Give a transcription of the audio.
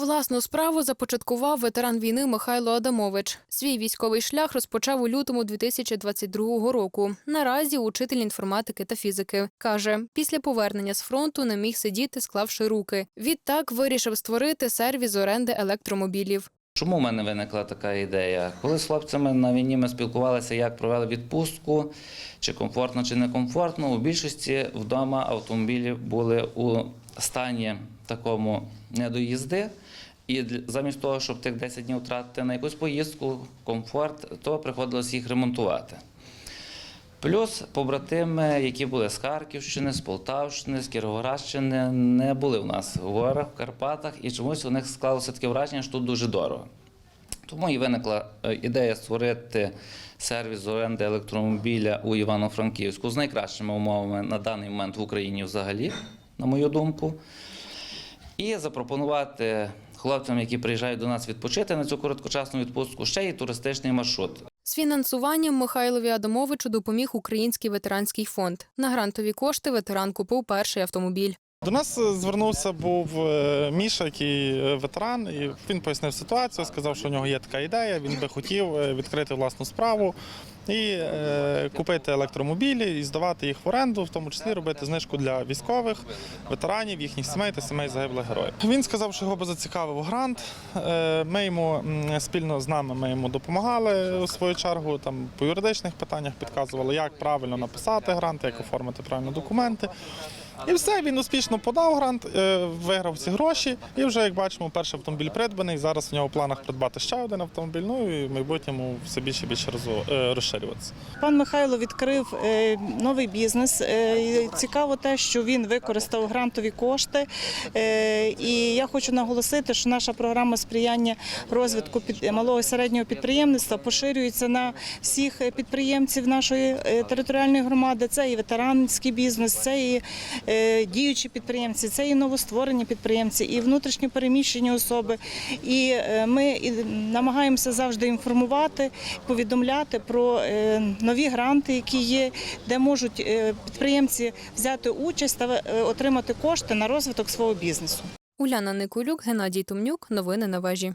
Власну справу започаткував ветеран війни Михайло Адамович. Свій військовий шлях розпочав у лютому 2022 року. Наразі учитель інформатики та фізики. Каже, після повернення з фронту не міг сидіти, склавши руки. Відтак вирішив створити сервіс оренди електромобілів. Чому в мене виникла така ідея? Коли з хлопцями на війні ми спілкувалися, як провели відпустку, чи комфортно, чи некомфортно, у більшості вдома автомобілі були у стані такому недоїзди. І замість того, щоб тих 10 днів втратити на якусь поїздку, комфорт, то приходилось їх ремонтувати. Плюс побратими, які були з Харківщини, з Полтавщини, з Кіровоградщини, не були в нас в горах, в Карпатах, і чомусь у них склалося таке враження, що тут дуже дорого. Тому і виникла е, ідея створити сервіс оренди електромобіля у Івано-Франківську з найкращими умовами на даний момент в Україні взагалі, на мою думку. І запропонувати хлопцям, які приїжджають до нас відпочити на цю короткочасну відпустку, ще й туристичний маршрут. З фінансуванням Михайлові Адамовичу допоміг Український ветеранський фонд. На грантові кошти ветеран купив перший автомобіль. До нас е, звернувся був е, Міша, який е, ветеран, і він пояснив ситуацію, сказав, що у нього є така ідея, він би хотів відкрити власну справу і купити електромобілі і здавати їх в оренду, в тому числі робити знижку для військових, ветеранів, їхніх сімей та сімей загиблих героїв. Він сказав, що його би зацікавив грант. Ми йому спільно з нами ми йому допомагали у свою чергу там по юридичних питаннях, підказували, як правильно написати грант, як оформити правильно документи. І все, він успішно подав грант, е, виграв ці гроші. І вже, як бачимо, перший автомобіль придбаний. Зараз в нього в планах придбати ще один автомобіль. Ну і в майбутньому все більше і більше е, розширюватися. Пан Михайло відкрив е, новий бізнес. Цікаво те, що він використав грантові кошти. І я хочу наголосити, що наша програма сприяння розвитку малого і середнього підприємництва поширюється на всіх підприємців нашої територіальної громади. Це і ветеранський бізнес, це і діючі підприємці, це і новостворені підприємці, і внутрішньо переміщені особи. І е, ми намагаємося завжди інформувати, повідомляти про е, нові гранти, які є, де можуть е, підприємці взяти участь та е, отримати кошти на розвиток свого бізнесу. Уляна Никулюк, Геннадій Тумнюк. Новини на вежі.